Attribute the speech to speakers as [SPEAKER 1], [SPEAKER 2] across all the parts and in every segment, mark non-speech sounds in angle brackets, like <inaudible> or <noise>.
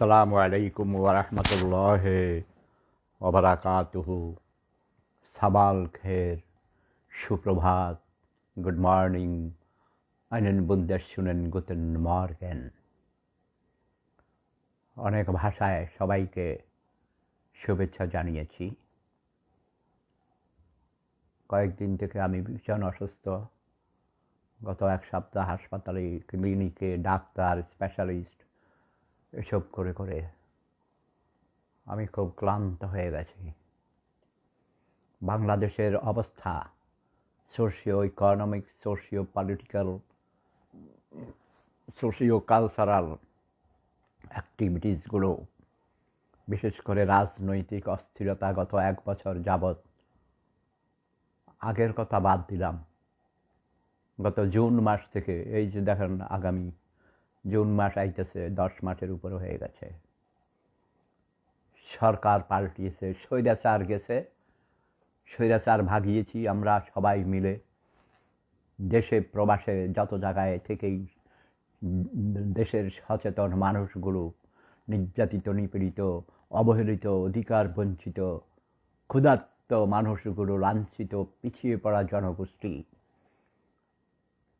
[SPEAKER 1] আসসালামু আলাইকুম ওরহমতুল্লাহ ওবরাকাতুহু সাবাল খের, সুপ্রভাত, good morning einen wunderschönen guten Morgen অনেক ভাষায় সবাইকে শুভেচ্ছা জানিয়েছি। কয়েকদিন থেকে আমি ভীষণ অসুস্থ। গত এক সপ্তাহ হাসপাতালে, ক্লিনিকে ডাক্তার, স্পেশালিস্ট এসব করে করে আমি খুব ক্লান্ত হয়ে গেছি। বাংলাদেশের অবস্থা socio economic socio political socio cultural অ্যাক্টিভিটিসগুলো বিশেষ করে রাজনৈতিক অস্থিরতা গত এক বছর যাবৎ আগের কথা বাদ দিলাম। গত জুন মাস থেকে, এই যে দেখেন আগামী জুন মাস আইতেছে, দশ মাসের উপরে হয়ে গেছে। সরকার পাল্টিয়েছে, স্বৈরাচার গেছে। স্বৈরাচার ভাগিয়েছি আমরা সবাই মিলে। দেশে, প্রবাসে, যত জায়গায় থেকেই দেশের সচেতন মানুষগুলো নির্যাতিত, নিপীড়িত, অবহেলিত, অধিকার বঞ্চিত, ক্ষুধার্ত মানুষগুলো লাঞ্ছিত, পিছিয়ে পড়া জনগোষ্ঠী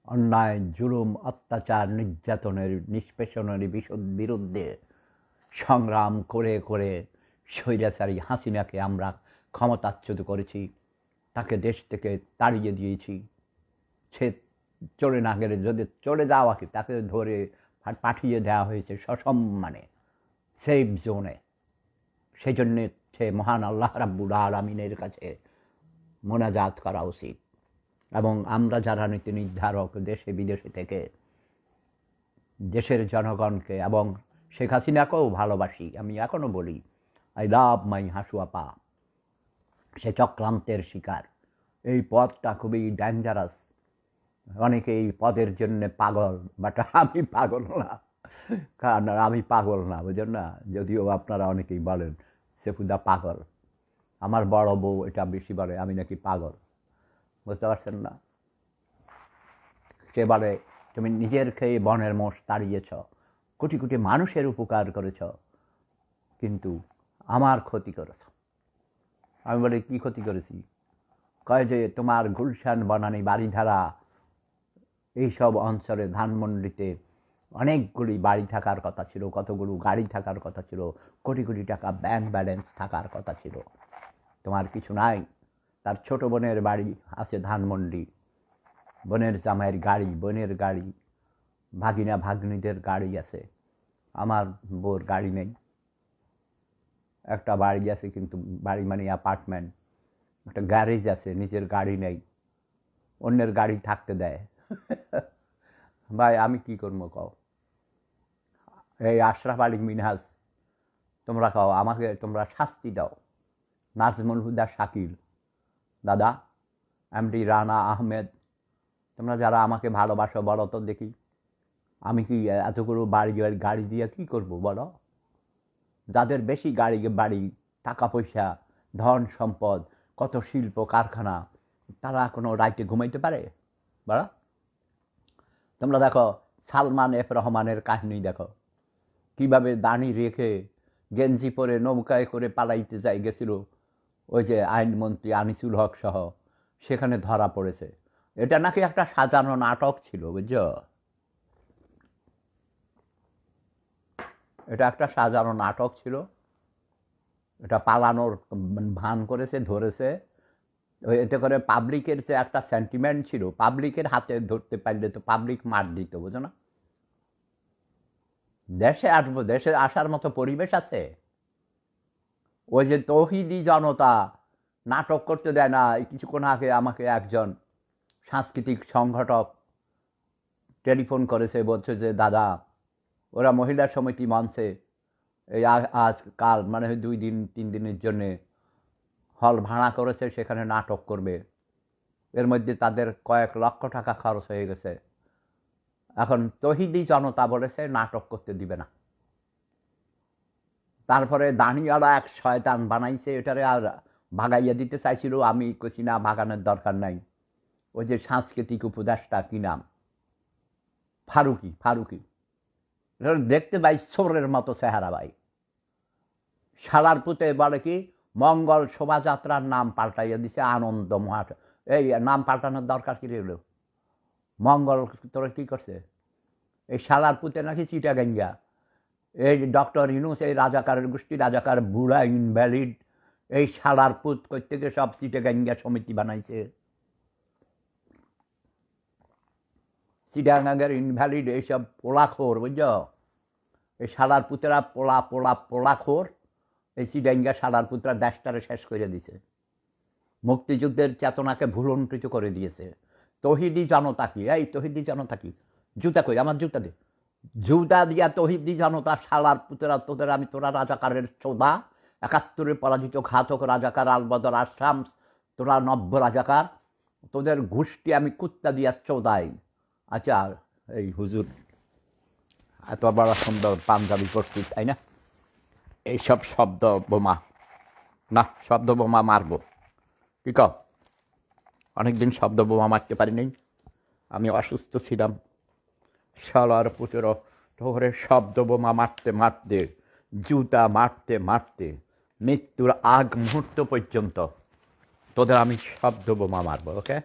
[SPEAKER 1] অন্যায়, জুলুম, অত্যাচার, নির্যাতনের, নিষ্পেষণের বিশদ বিরুদ্ধে সংগ্রাম করে করে স্বৈরাচারী হাসিনাকে আমরা ক্ষমতাচ্যুত করেছি। তাকে দেশ থেকে তাড়িয়ে দিয়েছি। সে চলে না গেলে যদি চলে যাওয়াকে তাকে ধরে পাঠিয়ে দেওয়া হয়েছে সসম্মানে, সেফ জোনে। সেই জন্যে সে মহান আল্লাহ রাব্বুল আলমিনের কাছে মোনাজাত করা উচিত। এবং আমরা যারা নীতি নির্ধারক দেশে, বিদেশে থেকে দেশের জনগণকে এবং শেখ হাসিনাকেও ভালোবাসি, আমি এখনও বলি আই লাভ মাই হাসুয়াপা সে চক্রান্তের শিকার। এই পদটা খুবই ডেঞ্জারাস অনেকে এই পদের জন্য পাগল বাট আমি পাগল না। কারণ আমি পাগল না বুঝলেন না? যদিও আপনারা অনেকেই বলেন, সেফুদা পাগল। আমার বড় বউ এটা বেশি বলে, আমি নাকি পাগল? বুঝতে পারছেন না? সে বলে তুমি নিজের খেয়ে বনের মোষ তাড়িয়েছ, কোটি কোটি মানুষের উপকার করেছ, কিন্তু আমার ক্ষতি করেছ। আমি বলি, কী ক্ষতি করেছি? কয় যে তোমার গুলশান, বনানি, বাড়িধারা, এইসব অঞ্চলে ধানমন্ডিতে অনেকগুলি বাড়ি থাকার কথা ছিল, কতগুলো গাড়ি থাকার কথা ছিল, কোটি কোটি টাকা ব্যাংক ব্যালেন্স থাকার কথা ছিল। তোমার কিছু নাই। তার ছোট বোনের বাড়ি আছে ধানমন্ডি। বোনের জামাইয়ের গাড়ি, বোনের গাড়ি, ভাগিনা ভাগ্নিদের গাড়ি আছে। আমার বোর গাড়ি নেই। একটা বাড়ি আছে কিন্তু বাড়ি মানে অ্যাপার্টমেন্ট একটা গ্যারেজ আছে, নিজের গাড়ি নেই। অন্যের গাড়ি থাকতে দেয়। <laughs> ভাই, আমি কি করব কও? এই আশরাফ আলী মিনহাজ, তোমরা কও, আমাকে তোমরা শাস্তি দাও। নাজমুল হুদা শাকিল। দাদা এমডি রানা আহমেদ, তোমরা যারা আমাকে ভালোবাসো বলো তো দেখি। আমি কি এতগুলো বাড়ি গাড়ি দিয়ে কী করব বলো? যাদের বেশি গাড়ি, বাড়ি, টাকা পয়সা, ধন সম্পদ, কত শিল্প, কারখানা, তারা কোনো রাইতে ঘুমাইতে পারে? বলো। তোমরা দেখো, সালমান এফ রহমানের কাহিনী দেখো। কীভাবে দানি রেখে গেঞ্জি পরে নৌকায় করে পালাইতে যাই গেছিল। ওই যে আইনমন্ত্রী আনিসুল হক সহ, সেখানে ধরা পড়েছে। এটা নাকি একটা সাজানো নাটক ছিল, বুঝছ? এটা একটা সাজানো নাটক ছিল। এটা পালানোর ভান করেছে, ধরেছে। এতে করে পাবলিকের যে একটা সেন্টিমেন্ট ছিল, পাবলিকের হাতে ধরতে পারলে তো পাবলিক মার দিত, বুঝো না? দেশে আসব, দেশে আসার মতো পরিবেশ আছে? ওই যে তহিদি জনতা নাটক করতে দেয় না কিছুক্ষণ আগে আমাকে একজন সাংস্কৃতিক সংগঠক টেলিফোন করেছে, বলছে যে, দাদা, ওরা মহিলা সমিতি মঞ্চে এই আজ, কাল মানে দুই দিন, তিন দিনের জন্যে হল ভাড়া করেছে, সেখানে নাটক করবে। এর মধ্যে তাদের কয়েক লক্ষ টাকা খরচ হয়ে গেছে। এখন তহিদি জনতা বলেছে, নাটক করতে দিবে না। তারপরে দাঁড়িয়ালা এক শয়তান বানাইছে, এটারে আর ভাগাইয়া দিতে চাইছিল। আমি কছি না, ভাগানোর দরকার নাই। ওই যে সাংস্কৃতিক উপদেশটা কি নাম? ফারুকি ফারুকি। দেখতে পাই সোরের মতো চেহারা ভাই। সালার পুতে বলে কি, মঙ্গল শোভাযাত্রার নাম পাল্টাইয়া দিছে, আনন্দ মহাট এই নাম পাল্টানোর দরকার কি রইল মঙ্গল তোরা কি করছে? এই শালার পুতে নাকি চিটা গেঙ্গা এই ডক্টর ইউনুস, এই রাজাকারের গোষ্ঠী, রাজাকার বুড়া ইনভ্যালিড, এই শালার পুত কই থেকে সব চিটে গেঙ্গা সমিতি বানাইছে। চিটাগাঙ্গের ইনভ্যালিড এইসব পোলাখোর, বুঝছ? এই শালার পুতরা পোলা পোলা, পোলাখোর, এই চিডাঙ্গা শালার পুতরা দেশটারে শেষ করে দিছে। মুক্তিযুদ্ধের চেতনাকে ভুলন্টিত করে দিয়েছে। তহিদি জনতা কি? এই তহিদি জনতা কি? জুতা কই? আমার জুতা দে। জুতা দিয়া তহিদি জনতা শালার পুতেরা, তোদের আমি, তোরা রাজাকারের চোদা একাত্তরে পরাজিত ঘাতক রাজাকার আলবদর আসাম, তোরা নব্য রাজাকার। তোদের গোষ্ঠী আমি কুত্তা দিয়া চোদাই আচ্ছা এই হুজুর, এত বড় সুন্দর পাঞ্জাবি করছি তাই না? এইসব শব্দ বোমা, না, শব্দ বোমা মারবো। কি অনেকদিন শব্দ বোমা মারতে পারিনি আমি অসুস্থ ছিলাম। শালার পুত্র ঠোরে শব্দ বোমা মারতে মারতে, জুতা মারতে মারতে, মৃত্যুর আগ মুহূর্ত পর্যন্ত তোদের আমি শব্দ বোমা মারবো, ওকে?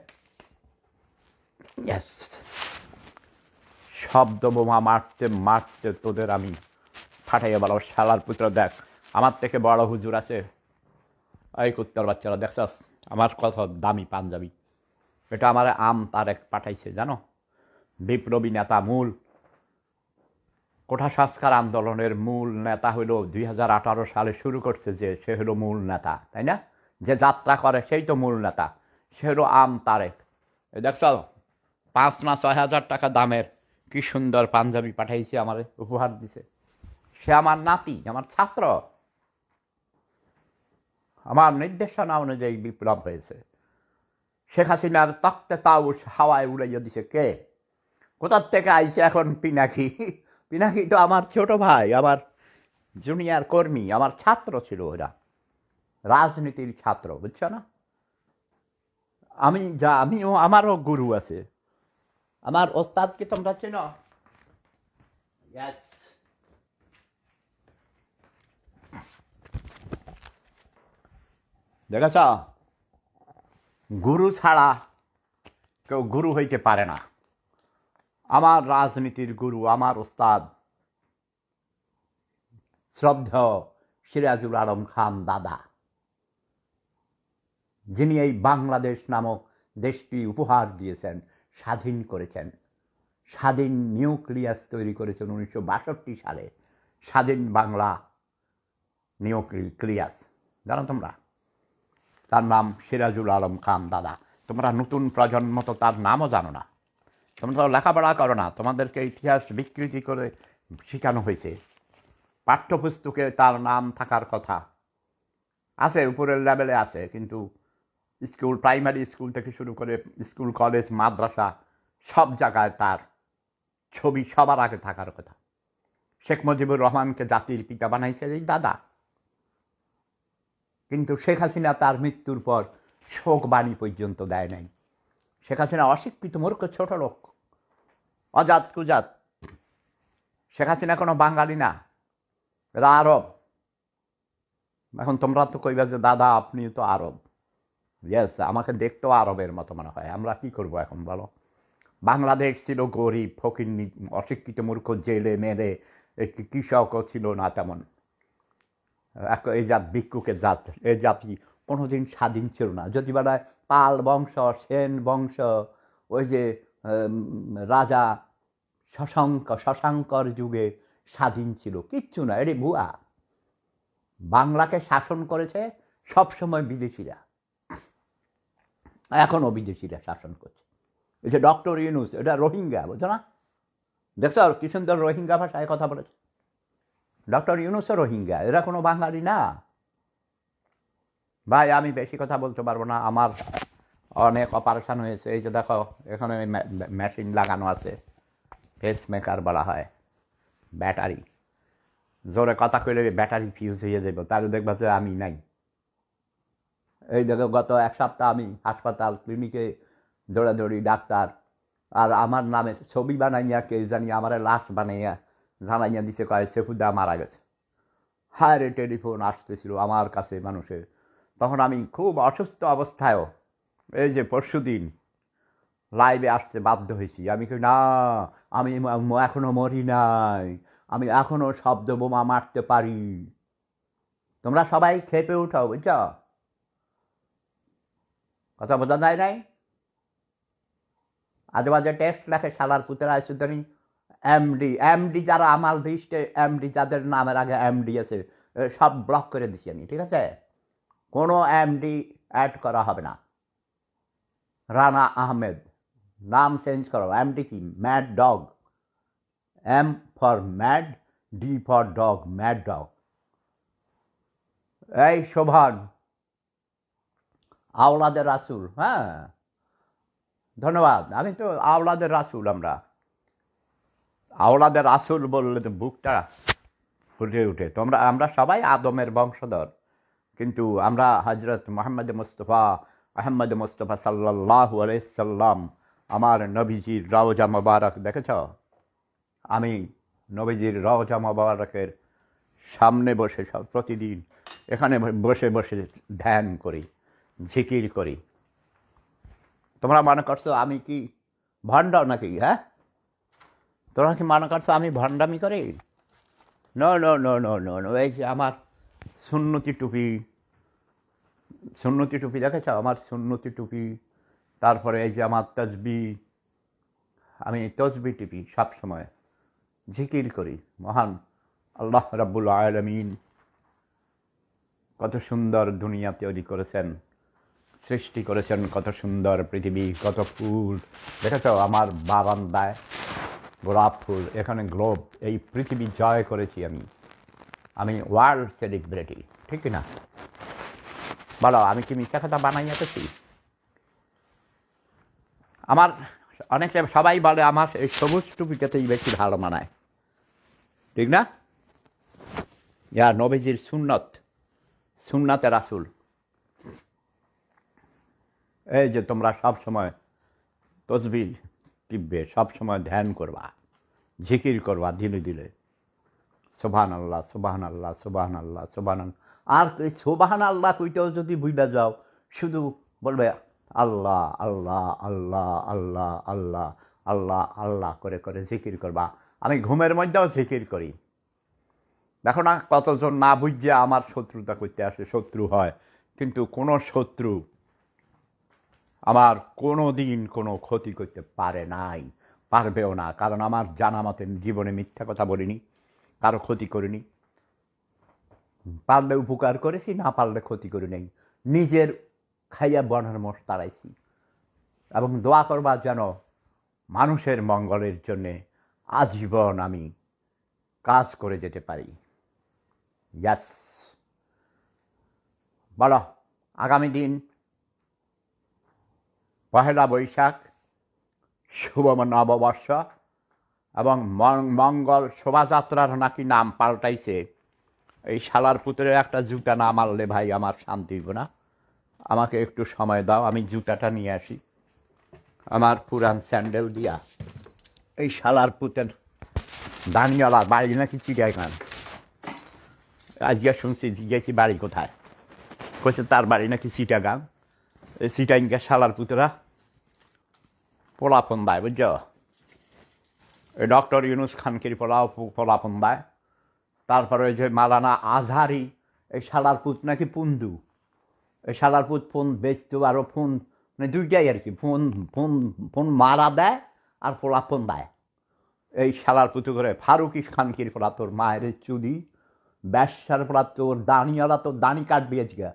[SPEAKER 1] শব্দ বোমা মারতে মারতে তোদের আমি ফাটাইয়া বলো শালার পুত্র, দেখ, আমার থেকে বড় হুজুর আছে। এই কুত্তার বাচ্চারা, দেখছাস? আমার কত দামি পাঞ্জাবি। এটা আমার আম তারেক পাঠাইছে, জানো? বিপ্লবী নেতা মূল। কোঠা সংস্কার আন্দোলনের মূল নেতা হইল দুই হাজার আঠারো সালে শুরু করছে যে, সে হলো মূল নেতা, তাই না? যে যাত্রা করে সেই তো মূল নেতা, সে হলো আম তারেক। দেখছ? পাঁচ না ছয় হাজার টাকা দামের, কি সুন্দর পাঞ্জাবি পাঠাইছে আমার, উপহার দিছে। সে আমার নাতি, আমার ছাত্র। আমার নির্দেশনা অনুযায়ী বিপ্লব হয়েছে। শেখ হাসিনার তক্তে তাও হাওয়ায় উড়াইয়া দিছে কে? কোথার থেকে আইসে এখন পিনাকি? পিনাকি তো আমার ছোট ভাই, আমার জুনিয়র কর্মী, আমার ছাত্র ছিল ওরা। রাজনীতির ছাত্র, বুঝছ না? আমি যা, আমিও, আমারও গুরু আছে। আমার ওস্তাদকে তোমরা চেনো. দেখেছ? গুরু ছাড়া কেউ গুরু হইতে পারে না। আমার রাজনীতির গুরু, আমার ওস্তাদ। শ্রদ্ধেয় সিরাজুল আলম খান দাদা, যিনি এই বাংলাদেশ নামক দেশটি উপহার দিয়েছেন, স্বাধীন করেছেন। স্বাধীন নিউক্লিয়াস তৈরি করেছেন উনিশশো বাষট্টি সালে। স্বাধীন বাংলা নিউক্লিয়াস। জানো তোমরা? তার নাম সিরাজুল আলম খান দাদা। তোমরা নতুন প্রজন্ম তো তার নামও জানো না। তোমরা তো লেখাপড়া করো না, তোমাদেরকে ইতিহাস বিকৃতি করে শেখানো হয়েছে। পাঠ্যপুস্তকে তার নাম থাকার কথা আছে, উপরের লেভেলে আছে, কিন্তু স্কুল, প্রাইমারি স্কুল থেকে শুরু করে স্কুল, কলেজ, মাদ্রাসা সব জায়গায় তার ছবি সবার আগে থাকার কথা। শেখ মুজিবুর রহমানকে জাতির পিতা বানাইছে এই দাদা। কিন্তু শেখ হাসিনা তার মৃত্যুর পর শোক বাণী পর্যন্ত দেয় নাই। শেখ হাসিনা অশিক্ষিত মূর্খ ছোট লোক। অজাত কুজাত। শেখ হাসিনা কোনো বাঙালি না, এরা আরব। এখন তোমরা তো কইবা যে, দাদা আপনি তো আরব। ইয়েস আমাকে দেখতেও আরবের মতো মনে হয়। আমরা কি করব এখন, বলো? বাংলাদেশ ছিল গরিব, ফকির অশিক্ষিত মূর্খ, জেলে মেরে একটি কৃষকও ছিল না তেমন। এই জাত ভিক্ষুকের জাত এই জাতি কোনোদিন স্বাধীন ছিল না। যদি বলা পাল বংশ, সেন বংশ, ওই যে রাজা শশাঙ্ক, শশাঙ্কর যুগে স্বাধীন ছিল। কিচ্ছু না এটি ভুয়া। বাংলাকে শাসন করেছে সবসময় বিদেশিরা। এখনও বিদেশিরা শাসন করছে। এই যে ডক্টর ইউনুস, এটা রোহিঙ্গা, বুঝছ না? দেখছ, কি সুন্দর রোহিঙ্গা ভাষায় কথা বলেছে। ডক্টর ইউনুসও রোহিঙ্গা, এরা কোনো বাঙালি না। ভাই, আমি বেশি কথা বলতে পারব না, আমার অনেক অপারেশন হয়েছে। এই যে দেখো, এখানে মেশিন লাগানো আছে। ফেস মেকার বলা হয়। ব্যাটারি জোরে কথা কইলে ব্যাটারি ফিউজ হয়ে যাবে তাহলে দেখবা যে আমি নাই। এই দেখো, গত এক সপ্তাহ আমি হাসপাতাল ক্লিনিকে দৌড়াদৌড়ি, ডাক্তার, আর আমার নামে ছবি বানাইয়া, কে জানি আমার লাশ বানাইয়া, জানাইয়া দিছে, কয় সেফুদ্দা মারা গেছে। হায় রে টেলিফোন আসতেছিল আমার কাছে মানুষের। তখন আমি খুব অসুস্থ অবস্থায়ও, এই যে পরশু দিন লাইভে আসতে বাধ্য হয়েছি। আমি কই, না, আমি ম- এখনও মরি নাই। আমি এখনও শব্দ বোমা মারতে পারি। তোমরা সবাই খেপে উঠাও বুঝছ? কথা বোঝা যায় নাই? আজে বাজে টেস্ট লেখে শালার পুতেরা সুতরাং এমডি এমডি যারা আমার লিস্টে এমডি যাদের নামের আগে এমডি আছে সব ব্লক করে দিছি আমি, ঠিক আছে? কোনো এমডি অ্যাড করা হবে না। রানা আহমেদ। নাম চেঞ্জ করো এমডি কি? Mad dog M for mad D for dog mad dog এই শোভন, আওলাদের রাসুল হ্যাঁ। ধন্যবাদ। আমি তো আওলাদের রাসুল আমরা। আওলাদের রাসুল বললে তো বুকটা ফুটে উঠে। তোমরা, আমরা সবাই আদমের বংশধর। কিন্তু আমরা হজরত মোহাম্মদ মুস্তফা আহমদ মুস্তফা সাল্লাহ আলাইসাল্লাম আমার নবীজির রওজা মোবারক, দেখেছ? আমি নবীজির রওজা মোবারকের সামনে বসে সব, প্রতিদিন এখানে বসে বসে ধ্যান করি, ঝিকির করি। তোমরা মনে করছ আমি কি ভণ্ড নাকি হ্যাঁ? তোমরা কি মনে করছ আমি ভণ্ডামি করি? নো এই যে আমার সুন্নতি টুপি সুন্নতি টুপি, দেখেছ? আমার সুন্নতি টুপি তারপরে এই যে আমার তসবি আমি তসবি টিপি সবসময়, জিকির করি, মহান আল্লাহ রাব্বুল আলমিন। কত সুন্দর দুনিয়া তৈরি করেছেন, সৃষ্টি করেছেন, কত সুন্দর পৃথিবী, কত ফুল। দেখেছ আমার বারান্দায় গোলাপ ফুল, এখানে গ্লোব এই পৃথিবী জয় করেছি আমি। আমি ওয়ার্ল্ড সেলিব্রিটি ঠিক না বলো, আমি কি মিথ্যা কথা বানাইয়াতেছি আমার অনেকে সবাই বলে আমার এই সবুজ টুপিটাতেই বেশি ভালো মানায়। ঠিক না? ইয়া নবীজির সুন্নত, সুন্নাতে রাসুল। এই যে তোমরা সব সময় তসবি টিপবে সময় ধ্যান করবা, জিকির করবা দিলে দিলে। সোবাহান আল্লাহ সোবাহান আল্লাহ সোবাহান আল্লাহ সোবাহান আর সোবাহান আল্লাহ কইতেও যদি বুঝবে যাও, শুধু বলবে আল্লাহ আল্লাহ আল্লাহ আল্লাহ আল্লাহ আল্লাহ আল্লাহ করে করে জিকির করবা। আমি ঘুমের মধ্যেও জিকির করি। দেখো না কতজন না বুঝে আমার শত্রুতা করতে আসে, শত্রু হয়। কিন্তু কোনো শত্রু আমার কোনো দিন কোনো ক্ষতি করতে পারে নাই, পারবেও না। কারণ আমার জানা মতে জীবনে মিথ্যা কথা বলিনি, কারও ক্ষতি করিনি। পারলে উপকার করেছি, না পারলে ক্ষতি করি নাই। নিজের খাইয়া বনের মোষ তাড়াইছি। এবং দোয়া করবা যেন মানুষের মঙ্গলের জন্যে আজীবন আমি কাজ করে যেতে পারি। ইয়াস বলো, আগামী দিন পহেলা বৈশাখ, শুভ নববর্ষ এবং মঙ্গল শোভাযাত্রার নাকি নাম পাল্টাইছে। এই শালার পুত্রের একটা জুতা না মারলে ভাই আমার শান্তি না। আমাকে একটু সময় দাও, আমি জুতাটা নিয়ে আসি। আমার পুরান স্যান্ডেল দিয়া। এই শালার পুতের দানিওয়ালা বাড়ি নাকি চিড়িয়াখান? আজকে শুনছি জিজ্ঞেসি, বাড়ি কোথায়? কইছে, তার বাড়ি নাকি সিটাগাং। এই সিটাইনকে শালার পুতরা পোলাপন দেয়, বুঝছ? এই ডক্টর ইউনুস খানকির পোলাও পোলাপন দেয়। তারপরে ওই যে মালানা আজহারি, এই শালার পুত নাকি পুন্দু? পুত ফোন বেচতো আরও ফোন মানে দুইটাই আর কি, ফোন ফোন ফোন মারা দেয় আর পোলাপন দেয়। এই শালার পুতু করে ফারুকি খানকির পোলা তোর মায়ের চুদি, ব্যবসার পোলা তোর দাঁড়িয়ালা তোর দাঁড়ি কাটবি আজকে।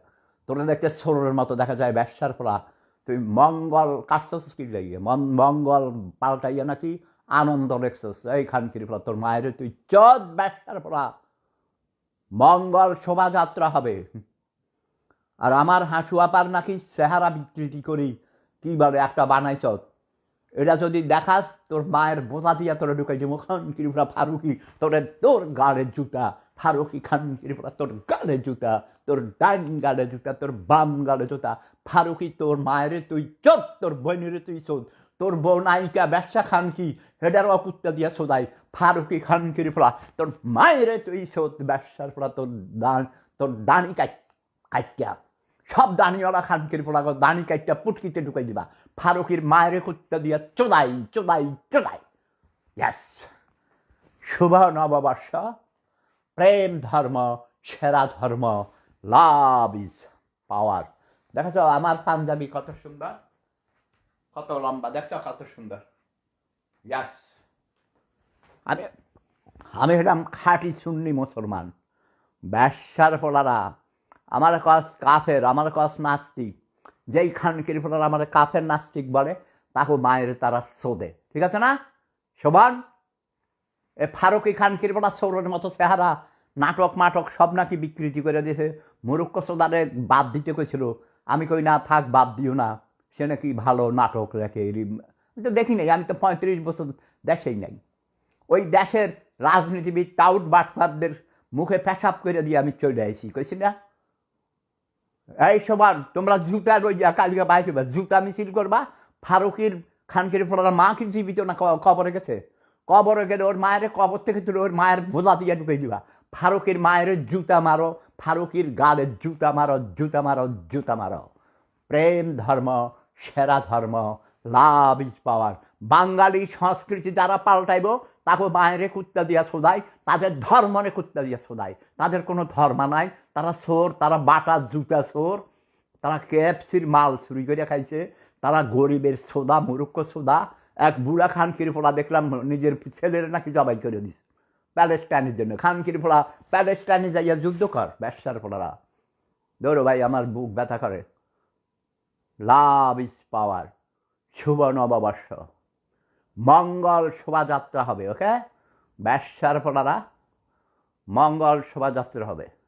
[SPEAKER 1] তোরা দেখতে ছোড়ের মতো দেখা যায় ব্যবসার পোলা তুই মঙ্গল কাটছস কি লাগিয়ে মন- মঙ্গল পাল্টাইয়া নাকি আনন্দ লেখছস এই খানকির পোলা তোর মায়ের? তুই চদ ব্যবসার পোলা মঙ্গল শোভাযাত্রা হবে। আর আমার হাঁসু আপার নাকি চেহারা বিকৃতি করি। কি বলে একটা বানাইছ? এটা যদি দেখাস, তোর মায়ের বোঝা দিয়া তোরা ঢুকাই দিব। খান কিরিপুরা ফারুকি, তোরে তোর গাড়ের জুতা। ফারুকি, খান কিরিপুরা তোর গাড়ে জুতা। তোর ডাইন গাড়ে জুতা, তোর বাম গাড়ে জুতা। ফারুকি, তোর মায়ের তুই চোদ, তোর বোনের তুই চোদ। তোর বউ নায়িকা, ব্যবসা খান কি, হেডার অকুত্তা দিয়া সোদাই ফারুকি, খান কিরি ফলা তোর মায়েরে তুই সোদ ব্যবসার ফলা তোর দান, তোর দানি কাট সব দানিওয়ালা খান কিরি ফলা দানি কাটিয়া পুটকিতে ঢুকাই দিবা। ফারুকির মায়ের কুত্তা দিয়া চোদাই চোদাই চোদাই। ইয়াস শুভ নববর্ষ। প্রেম ধর্ম, সেরা ধর্ম লাভ ইজ পাওয়ার দেখেছ, আমার পাঞ্জাবি কত সুন্দর? কত লম্বা, দেখছ কত সুন্দর? ইয়াস আমি আমি হলাম খাঁটি সুন্নি মুসলমান। ব্যবসার ফলারা আমার কস কাফের, আমার কস নাস্তিক। যেই খান ফলারা আমার কাফের নাস্তিক বলে, তাকে মায়ের তারা সোদে ঠিক আছে না? শোভান? এ ফারুকি খান কিরবনা সৌরের মতো চেহারা, নাটক মাটক সব নাকি বিকৃতি করে দিয়েছে। মুরুক্ষ সোদারে বাদ দিতে কইছিল, আমি কই না, থাক, বাদ দিও না। সে নাকি ভালো নাটক রেখে তো দেখি নাই আমি তো পঁয়ত্রিশ বছর দেশেই নাই। ওই দেশের রাজনীতিবিদ টাউট বাটফারদের মুখে পেশাব করে দিয়ে আমি চলে আসি কইছি না? এই সবার তোমরা জুতা রইয়া কালিকা বাইরে জুতা মিছিল করবা, ফারুকির খানকির ফলার মা কি জীবিত না কবরে গেছে। কবরে গেলে ওর মায়ের কবর থেকে তুলে ওর মায়ের বোঝা দিয়ে ঢুকে দিবা। ফারুকের মায়ের জুতা মারো, ফারুকির গালে জুতা মারো জুতা মারো জুতা মারো। প্রেম ধর্ম, সেরা ধর্ম, লাভ ইজ পাওয়ার। বাঙালি সংস্কৃতি যারা পাল্টাইব, তাকে মায়েরে কুত্তা দিয়া শোধাই, তাদের ধর্মরে কুত্তা দিয়া শোধাই। তাদের কোনো ধর্ম নাই। তারা সোর তারা বাটা, জুতা সোর তারা কেএফসির মাল চুরি করে খাইছে, তারা গরিবের সোদা মুরুক্ষ সোদা এক বুড়া খান কিরিফোলা দেখলাম নিজের ছেলের নাকি জবাই করে দিছে। প্যালেস্টাইনের জন্য। খান কিরিফোলা প্যালেস্টাইনে যাইয়া যুদ্ধ কর ব্যবসার ফোলারা। ধরো ভাই, আমার বুক ব্যথা করে। Love is power. শুভ নববর্ষ। মঙ্গল শোভাযাত্রা হবে ওকে? ব্যবসার পড়ারা মঙ্গল শোভাযাত্রা হবে।